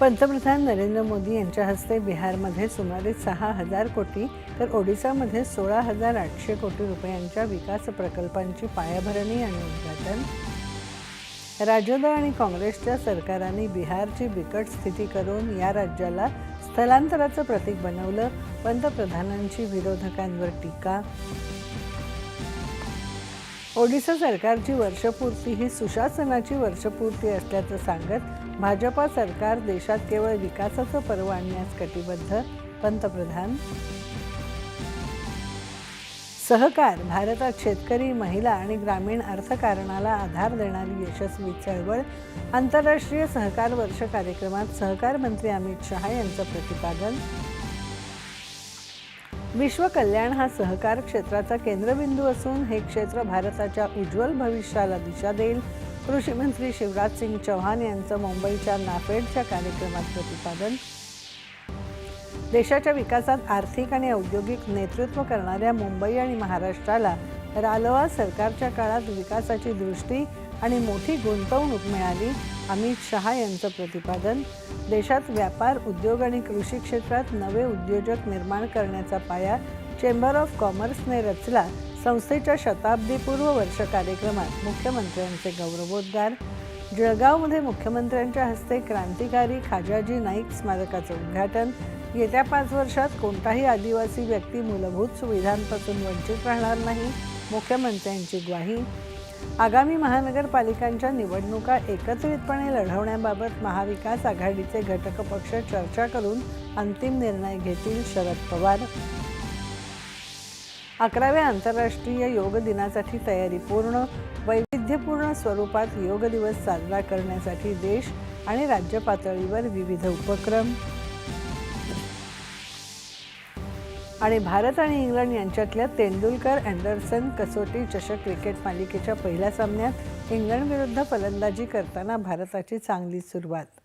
पंतप्रधान नरेंद्र मोदी यांच्या हस्ते बिहारमध्ये सुमारे सहा हजार कोटी तर ओडिसामध्ये सोळा हजार आठशे कोटी रुपयांच्या विकास प्रकल्पांची पायाभरणी आणि उद्घाटन. राजद आणि काँग्रेसच्या सरकारांनी बिहारची बिकट स्थिती करून या राज्याला स्थलांतराचं प्रतीक बनवलं. पंतप्रधानांची विरोधकांवर टीका. ओडिशा सरकारची वर्षपूर्ती ही सुशासनाची वर्षपूर्ती असल्याचं सांगत भाजपा सरकार देशात केवळ विकासाचं पर्व आणण्यास कटिबद्ध. पंतप्रधान सहकार भारतात शेतकरी महिला आणि ग्रामीण अर्थकारणाला आधार देणारी यशस्वी चळवळ. आंतरराष्ट्रीय सहकार वर्ष कार्यक्रमात सहकार मंत्री अमित शहा यांचं प्रतिपादन विश्व कल्याण हा सहकार क्षेत्राचा केंद्रबिंदू असून हे क्षेत्र भारताच्या उज्ज्वल भविष्याला दिशा देईल. कृषी मंत्री शिवराज सिंग चौहान यांचं मुंबईच्या नाफेडच्या कार्यक्रमात प्रतिपादन. देशाच्या विकासात आर्थिक आणि औद्योगिक नेतृत्व करणाऱ्या मुंबई आणि महाराष्ट्राला रालोआ सरकारच्या काळात विकासाची दृष्टी आणि मोठी गुंतवणूक मिळाली. अमित शहा यांचं प्रतिपादन. देशात व्यापार उद्योग आणि कृषी क्षेत्रात नवे उद्योजक निर्माण करण्याचा पाया चेंबर ऑफ कॉमर्सने रचला. संस्थेच्या शताब्दीपूर्व वर्ष कार्यक्रमात मुख्यमंत्र्यांचे गौरवोद्गार. जळगावमध्ये मुख्यमंत्र्यांच्या हस्ते क्रांतिकारी खाजाजी नाईक स्मारकाचं उद्घाटन. येत्या पाच वर्षात कोणताही आदिवासी व्यक्ती मूलभूत सुविधांपासून वंचित राहणार नाही मुख्यमंत्र्यांची ग्वाही. आगामी महानगरपालिकांच्या निवडणुका एकत्रितपणे लढवण्याबाबत महाविकास आघाडीचे घटक पक्ष चर्चा करून अंतिम निर्णय घेतील शरद पवार. अकराव्या आंतरराष्ट्रीय योग दिनासाठी तयारी पूर्ण वैविध्यपूर्ण स्वरूपात योग दिवस साजरा करण्यासाठी देश आणि राज्य पातळीवर विविध उपक्रम आणि भारत आणि इंग्लंड यांच्यातल्या तेंडुलकर अँडरसन कसोटी चषक क्रिकेट मालिकेच्या पहिल्या सामन्यात इंग्लंडविरुद्ध फलंदाजी करताना भारताची चांगली सुरुवात.